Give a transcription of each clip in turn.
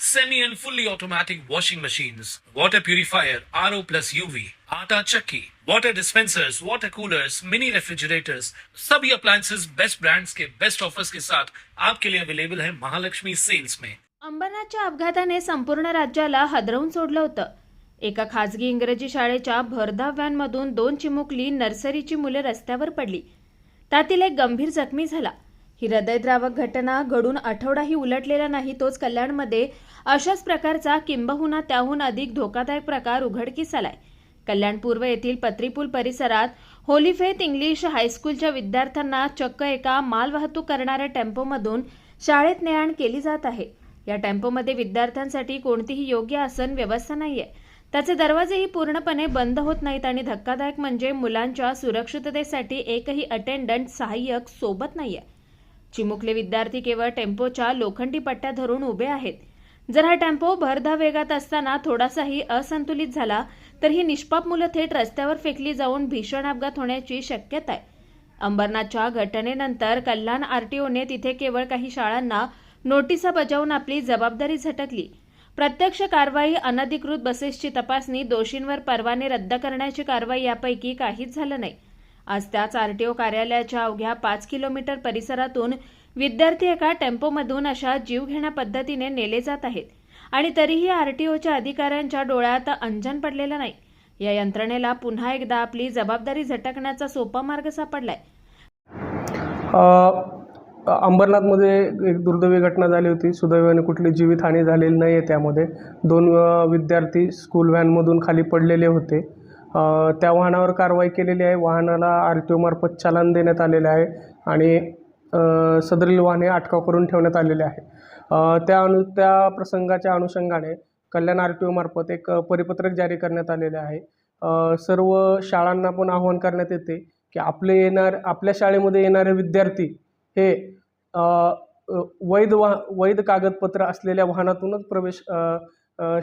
semi and fully automatic washing machines, water purifier, RO plus UV, आटा चक्की, water dispensers, water coolers, mini refrigerators, सभी appliances best brands के best offers के साथ आपके लिए अवेलेबल है महालक्ष्मी सेल्स में अंबरनाथच्या अपघाताने संपूर्ण राज्याला हादरवून सोडलं होतं. एका खासगी इंग्रजी शाळेच्या भरधाव व्हॅनमधून दोन चिमुकली नर्सरीची मुले रस्त्यावर पडली. त्यातील एक गंभीर जखमी झाला. ही हृदयद्रावक घटना घडून आठवडाही उलटलेला नाही तोच कल्याणमध्ये अशाच प्रकारचा किंबहुना त्याहून अधिक धोकादायक प्रकार उघडकीस आलाय. कल्याण पूर्व येथील पत्रीपूल परिसरात होलीफेथ इंग्लिश हायस्कूलच्या विद्यार्थ्यांना चक्क एका मालवाहतूक करणाऱ्या टेम्पोमधून शाळेत ने आण केली जात आहे. या टेम्पोमध्ये विद्यार्थ्यांसाठी कोणतीही योग्य आसन व्यवस्था नाहीये. त्याचे दरवाजेही पूर्णपणे बंद होत नाहीत आणि धक्कादायक म्हणजे मुलांच्या सुरक्षिततेसाठी एकही अटेंडंट सहाय्यक सोबत नाहीये. चिमुकले विद्यार्थी केवळ टेम्पोच्या लोखंडी पट्ट्या धरून उभे आहेत. जर हा टेम्पो भरधा वेगात असताना थोडासाही असंतुलित झाला तर ही निष्पाप मुलं थेट रस्त्यावर फेकली जाऊन भीषण अपघात होण्याची शक्यता आहे. अंबरनाथच्या घटनेनंतर कल्याण आरटीओने तिथे केवळ काही शाळांना नोटिसा बजावून आपली जबाबदारी झटकली. प्रत्यक्ष कारवाई अनधिकृत बसेसची तपासणी दोषींवर परवाने रद्द करण्याची कारवाई यापैकी काहीच झालं नाही. आज त्याच आरटीओ कार्यालयाच्या अवघ्या पाच किलोमीटर परिसरातून विद्यार्थी एका टेम्पोमधून अशा जीवघेण्या पद्धतीने नेले जात आहेत. आणि तरीही आरटीओच्या अधिकाऱ्यांच्या डोळ्यात अंजन पडलेलं नाही. या यंत्रणेला पुन्हा एकदा आपली जबाबदारी झटकण्याचा सोपा मार्ग सापडलाय. अंबरनाथमध्ये एक दुर्दैवी घटना झाली होती. सुदैवाने कुठली जीवितहानी झालेली नाही आहे त्यामध्ये. दोन विद्यार्थी स्कूल व्हॅनमधून खाली पडलेले होते. त्या वाहनावर कारवाई केलेली आहे. वाहनाला आर टी ओमार्फत चालन देण्यात आलेले आहे आणि सदरील वाहने अटकाव करून ठेवण्यात आलेले आहे. त्या अनु त्या प्रसंगाच्या अनुषंगाने कल्याण आर टी ओमार्फत एक परिपत्रक जारी करण्यात आलेले आहे. सर्व शाळांना पण आवाहन करण्यात येते की आपले येणार आपल्या शाळेमध्ये येणारे विद्यार्थी हे वैध वा वैध कागदपत्र असलेल्या वाहनातूनच प्रवेश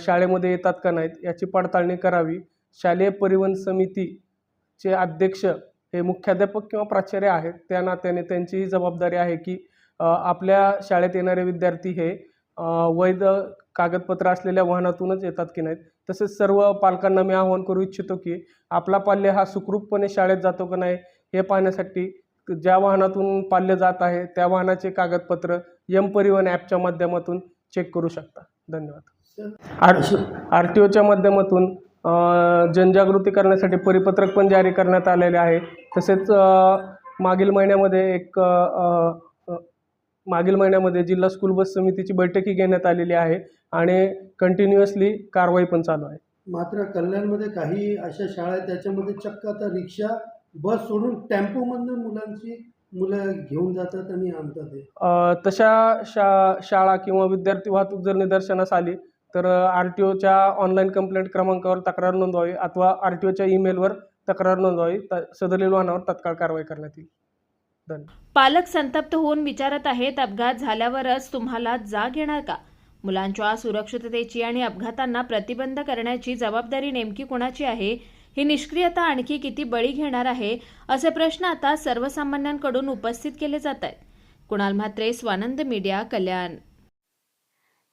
शाळेमध्ये येतात का नाहीत याची पडताळणी करावी. शालेय परिवहन समितीचे अध्यक्ष हे मुख्याध्यापक किंवा प्राचार्य आहेत. त्या नात्याने त्यांची ही जबाबदारी आहे की आपल्या शाळेत येणारे विद्यार्थी हे वैध कागदपत्र असलेल्या वाहनातूनच येतात की नाहीत. तसेच सर्व पालकांना मी आवाहन करू इच्छितो की आपला पाल्य हा सुखरूपपणे शाळेत जातो का नाही हे पाहण्यासाठी ज्या वाहनातून पाल्य जात आहे त्या वाहनाचे कागदपत्र यम परिवहन ॲपच्या माध्यमातून चेक करू शकता. धन्यवाद. आर आर टी ओच्या माध्यमातून जनजागृती करण्यासाठी परिपत्रक पण जारी करण्यात आलेले आहे. तसेच मागील महिन्यामध्ये एक मागील महिन्यामध्ये जिल्हा स्कूल बस समितीची बैठकही घेण्यात आलेली आहे आणि कंटिन्युअसली कारवाई पण चालू आहे. मात्र कल्याणमध्ये काही अशा शाळा आहेत त्याच्यामध्ये चक्क आता रिक्षा बस सोडून टेम्पोमधनं मुलांची मुलं घेऊन जातात आणि आणतात तशा शा शाळा किंवा विद्यार्थी वाहतूक जर निदर्शनास आली तर आर टी ओच्या ऑनलाईन कंप्लेंट क्रमांकावर तक्रार नोंदवावी अथवा आर टी ओच्या ईमेलवर तक्रार नोंदवावी. त सदरील वाहनावर तत्काळ कारवाई करण्यात येईल. पालक संतप्त होऊन विचारत आहेत अपघात झाल्यावरच तुम्हाला जाग येणार का? मुलांच्या सुरक्षिततेची आणि अपघातांना प्रतिबंध करण्याची जबाबदारी नेमकी कुणाची आहे? ही निष्क्रियता आणखी किती बळी घेणार आहे? असे प्रश्न आता सर्वसामान्यांकडून उपस्थित केले जात आहेत. कुणाल म्हात्रे स्वानंद मीडिया कल्याण.